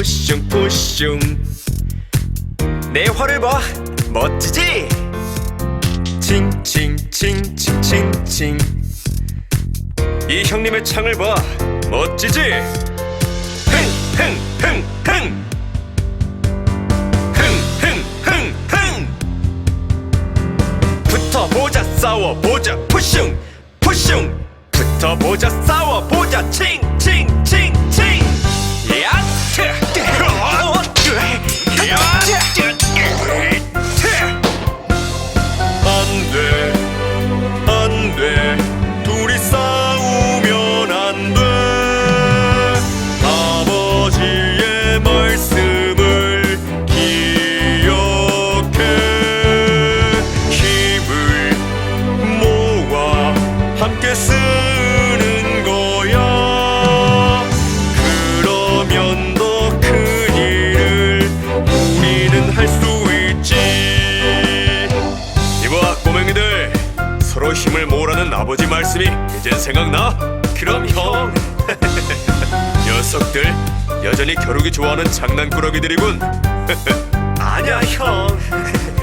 푸슝 푸슝. 내 활을 봐. 멋지지? 칭칭칭칭칭칭. 이 형님의 창을 봐. 멋지지? 흥흥흥흥. 흥흥흥흥. 붙어보자 싸워보자. 푸슝 푸슝. 붙어보자 싸워보자. 칭칭칭 힘을 모으라는 아버지 말씀이 이젠 생각나? 그럼 형. 녀석들 여전히 겨루기 좋아하는 장난꾸러기들이군. 아니야 형